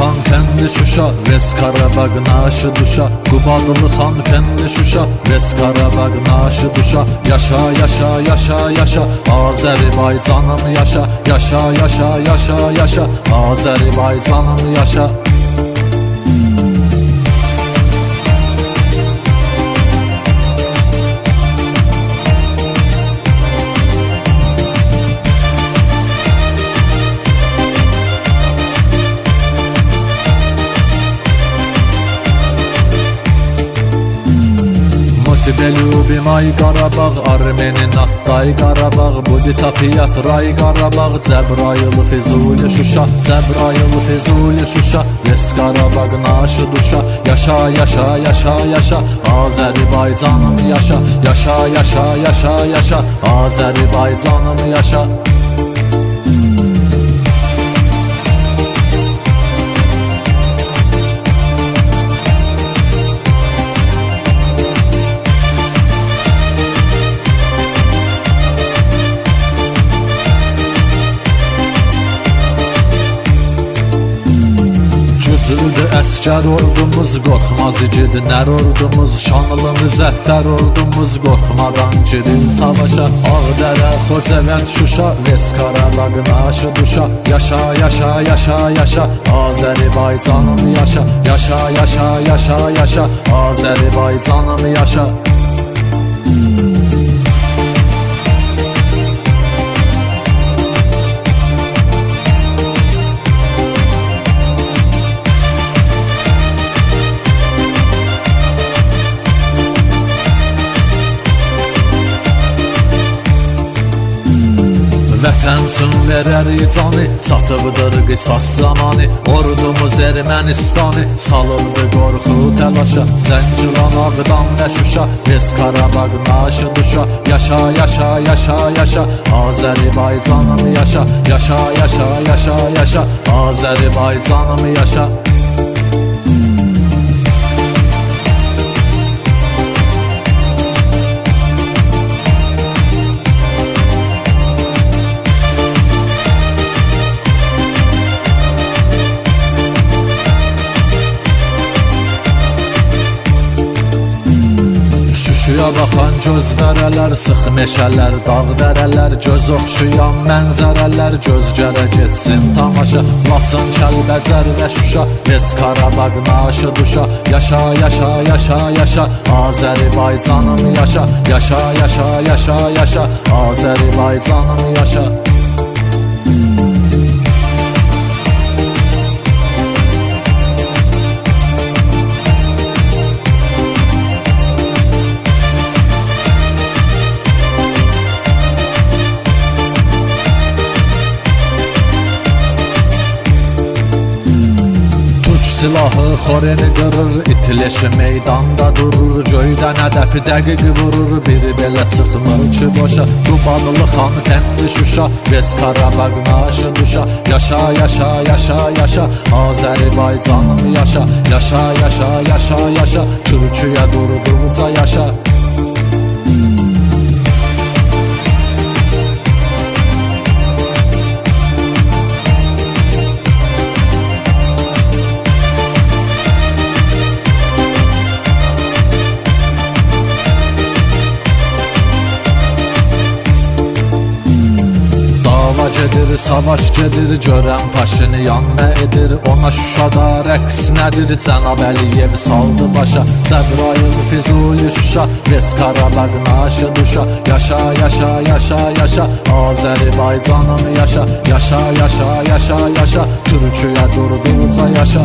xan kəndi Şuşa Res Qarabağ naşı duşa. Qubadılı xan kəndi Şuşa Res Qarabağ naşı duşa. Yaşa yaşa yaşa yaşa Azərbaycanım yaşa. Yaşa yaşa yaşa yaşa Azərbaycanım yaşa Sibelubim ay Qarabağ Armenin atday Qarabağ Budi tapiyat ray Qarabağ Cəbrayıl Füzuli Şuşa Cəbrayıl Füzuli Şuşa Yes Qarabağ naşı duşa Yaşa yaşa yaşa yaşa Azərbaycanım yaşa Yaşa yaşa yaşa yaşa Azərbaycanım yaşa. Güclüdür əskər ordumuz Qorxmaz igid nər ordumuz Şanlı müzəffər ordumuz Qorxmadan girir savaşa. Ağdərə, Xocavənd, Şuşa Ves Qarabağ, naşı duşa. Yaşa, yaşa, yaşa, yaşa Azərbaycanım yaşa. Yaşa, yaşa, yaşa, yaşa Azərbaycanım yaşa Üçün verər canı Çatıbdır qisas zamanı. Ordumuz Ermənistanı Salırdı qorxu təlaşa Zəncilan ağdan və şuşa Biz Qarabağ naşı duşa. Yaşa yaşa yaşa yaşa Azərbaycanım yaşa. Yaşa yaşa yaşa yaşa Azərbaycanım yaşa Şuşuya baxan göz bərələr, sıx meşələr, dağ dərələr, göz oxşayan mənzərələr, göz gələ getsin tamaşa. Laçın, Kəlbəcər və Şuşa, Biz Qarabağ naşı duşa. Yaşa, yaşa, yaşa, yaşa, Azərbaycanım yaşa. Yaşa, yaşa, yaşa, yaşa, Azərbaycanım yaşa. Silahı xoreni qırır, itileşi meydanda durur. Göydən hədəfi dəqiq vurur, biri belə çıxmır ki boşa. Qubadılı xan kəndi Şuşa, Bez Qarabağ naşı duşa. Yaşa, yaşa, yaşa, yaşa, Azərbaycanım yaşa. Yaşa, yaşa, yaşa, yaşa, Türkiyə durduqca yaşa Dava gedir, savaş gedir, görən Paşinyan nə edir, ona Şuşada rəqs nədir, Cənab Əliyev saldı başa, Cəbrayıl Füzuli Şuşa, Ves Qarabağ naşı duşa, yaşa, yaşa, yaşa, yaşa, Azərbaycanım yaşa, yaşa, yaşa, yaşa, yaşa, Türkiyə durduqca yaşa.